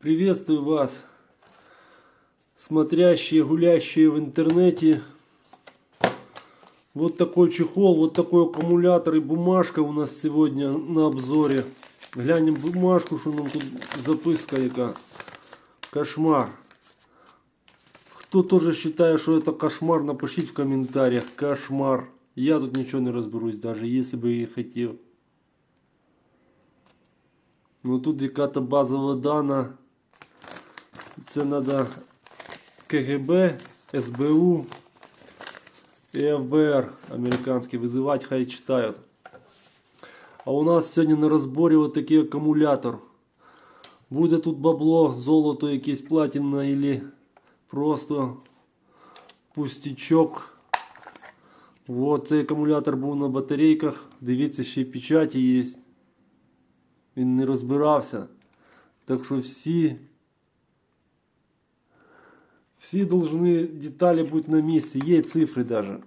Приветствую вас, смотрящие, гулящие в интернете. Вот такой чехол, вот такой аккумулятор и бумажка у нас сегодня на обзоре. Глянем бумажку, що нам тут записка яка. Кошмар. Кто тоже считает, что это кошмар, напишите в комментариях. Кошмар. Я тут ничего не разберусь, даже если бы и хотел. Ну тут яка-то базова дана. Це треба КГБ, СБУ і ФБР американські визивати, хай читають. А у нас сьогодні на розборі отакий акумулятор. Буде тут бабло, золото, якесь платина или просто пустячок. Вот цей акумулятор був на батарейках. Дивіться, ще й печаті є. Він не розбирався. Так що всі. Всі должны деталі бути на місці. Є цифри даже.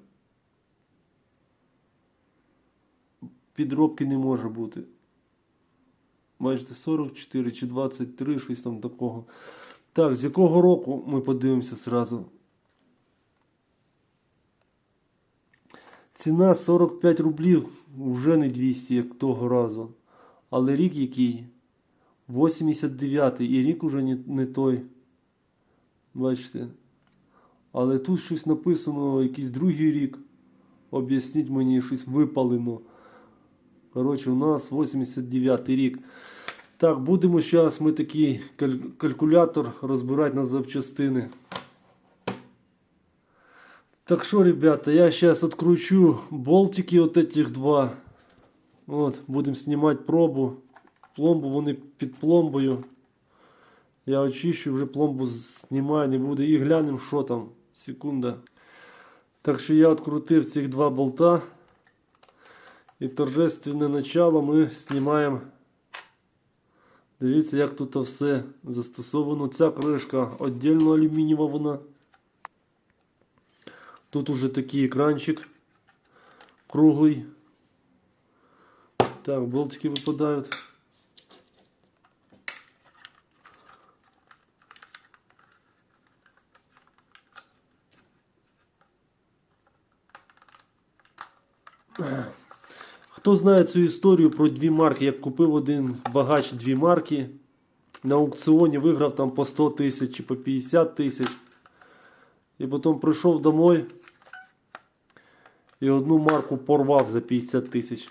Підробки не може бути. Бачите, 44 чи 23, щось там такого. Так, з якого року ми подивимося зразу. Ціна 45 рублів, вже не 200, як того разу. Але рік який? 89 і рік уже не, не той. Бачите. Але тут щось написано, якийсь другий рік. Об'ясніть мені, щось випалено. Коротше, у нас 89 рік. Так, будемо зараз ми такий каль- калькулятор розбирати на запчастини. Так що, ребята, я сейчас откручу болтики вот этих два. От, будемо знімати пробу. Пломбу вони під пломбою. Я очищу, вже пломбу знімаю, не буде. І глянемо, що там. Секунда. Так що я відкрутив цих два болта. І торжественне начало ми знімаємо. Дивіться, як тут все застосовано. Ця кришка віддільно алюмінієва вона. Тут уже такий екранчик круглий. Так, болтики випадають. Хто знає цю історію про дві марки, як купив один багач дві марки, на аукціоні виграв там по 100 тисяч чи по 50 тисяч. І потім прийшов домой і одну марку порвав за 50 тисяч.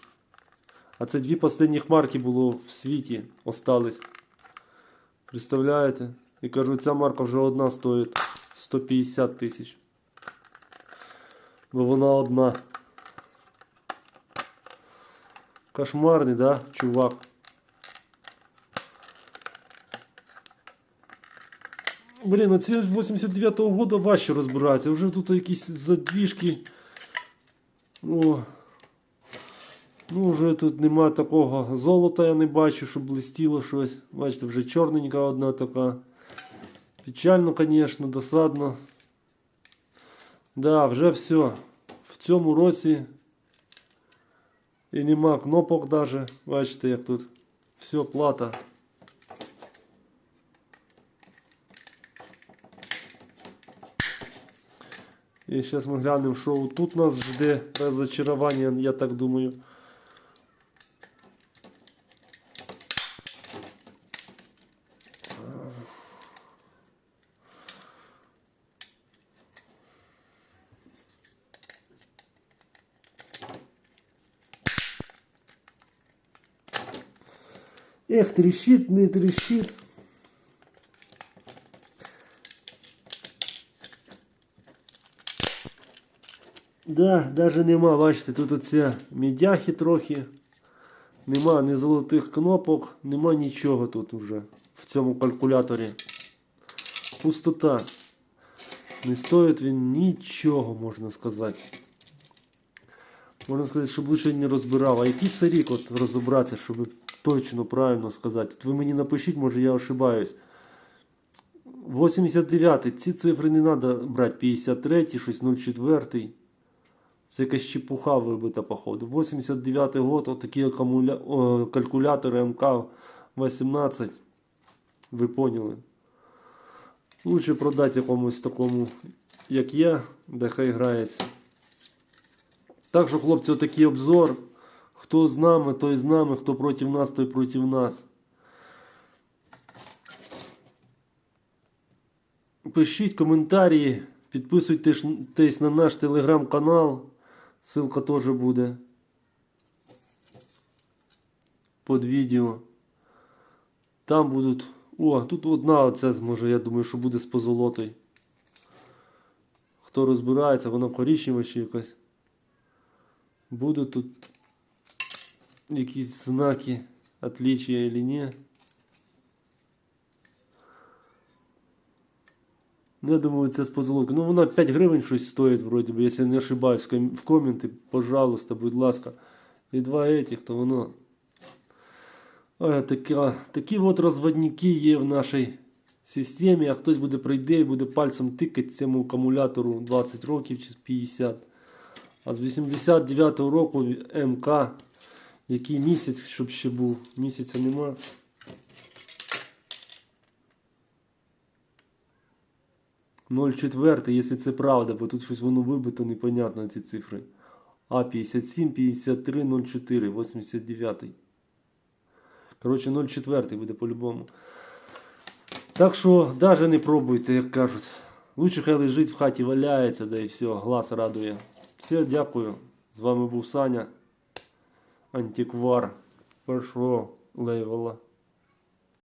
А це дві останніх марки було в світі остались. Представляєте? І кажу, ця марка вже одна стоїть 150 тисяч. Бо вона одна. Кошмарний, да, чувак? Блін, а ці 89-го года важче розбираються. Вже тут якісь задвіжки. О. Ну, вже тут нема такого золота, я не бачу, щоб блистіло щось. Бачите, вже чорненька одна така. Печально, звісно, досадно. Да, вже все. В цьому році і нема кнопок даже. Бачите, як тут все плата. І зараз ми глянемо, що тут нас жде розочарування, я так думаю. Ех, трещит, не трещит. Да, даже нема, бачите, тут оця мідяхи трохи. Нема ні золотих кнопок, нема нічого тут уже в цьому калькуляторі. Пустота. Не стоїть він нічого, можна сказати. Можна сказати, щоб лише не розбирав. А який це рік от розібратися, щоб точно правильно сказати. От ви мені напишіть, може я ошибаюсь. 89-й. ці цифри не треба брати. 53, щось 04. Це якась чепуха вибита, походу. 89-й год, отакі акумуля... о, калькулятори МК 18. Ви поняли. Лучше продати якомусь такому, як я, де хай грається. Так що, хлопці, отакий обзор. Хто з нами, той з нами, хто проти нас, той проти нас. Пишіть коментарі, підписуйтесь на наш телеграм-канал. Ссылка теж буде під відео. Там будуть. О, тут одна оця може, я думаю, що буде з позолотою. Хто розбирається, вона коричнева ще якась. Будуть тут якісь знаки отличия или ні. Ну, я думаю, це з позолоткою. Ну, вона 5 гривень щось стоїть, вроді би, якщо не ошибаюсь. В коменти, пожалуйста, будь ласка. І два этих, то воно. Ой, така, такі от розводники є в нашій системі, а хтось буде прийде і буде пальцем тикати цьому акумулятору 20 років чи з 50. А з 89-го року МК, який місяць, щоб ще був, місяця нема. Ноль четвертий, якщо це правда, бо тут щось воно вибито непонятно ці цифри. А 57, 53, 04, 89. Коротше, 04 буде по-любому. Так що навіть не пробуйте, як кажуть. Лучше хай лежить в хаті, валяється, да і все, глаз радує. Все, дякую. З вами був Саня. Антиквар першого левела.